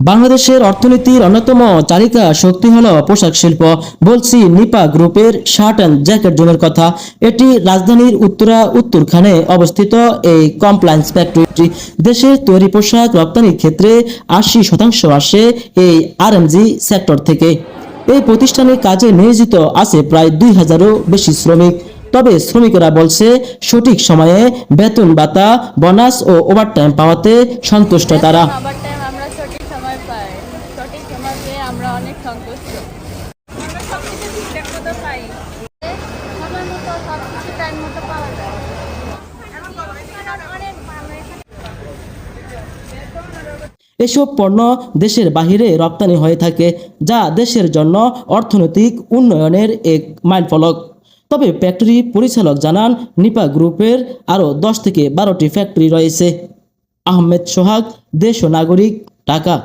বাংলাদেশের অর্থনীতির অন্যতম চালিকা শক্তি হল পোশাক শিল্প। বলছি নিপা গ্রুপের শার্ট অ্যান্ড জ্যাকেট জোনের কথা। এটি রাজধানীর উত্তরা, উত্তরখানে অবস্থিত এই কমপ্লায়েন্স ফ্যাক্টরিটি দেশের তৈরি পোশাক রপ্তানির ক্ষেত্রে আশি শতাংশ আসে এই আরএমজি সেক্টর থেকে। এই প্রতিষ্ঠানে কাজে নিয়োজিত আছে প্রায় দুই হাজারও বেশি শ্রমিক। তবে শ্রমিকেরা বলছে, সঠিক সময়ে বেতন ভাতা বোনাস ও ওভারটাইম পাওয়াতে সন্তুষ্ট তারা। সঠিক আমরা অনেক সন্তুষ্ট। আমরা সব কিছু ঠিকঠাক মতো পাই। সময় মতো সব কিছু টাইম মতো পাওয়া যায়। এসব পণ্য দেশের বাহিরে রপ্তানি হয়ে থাকে, যা দেশের জন্য অর্থনৈতিক উন্নয়নের এক মাইলফলক। তবে ফ্যাক্টরি পরিচালক জানান, নিপা গ্রুপের আরও দশ থেকে বারোটি ফ্যাক্টরি রয়েছে। আহমেদ সোহাগ, দেশ ও নাগরিক, ঢাকা।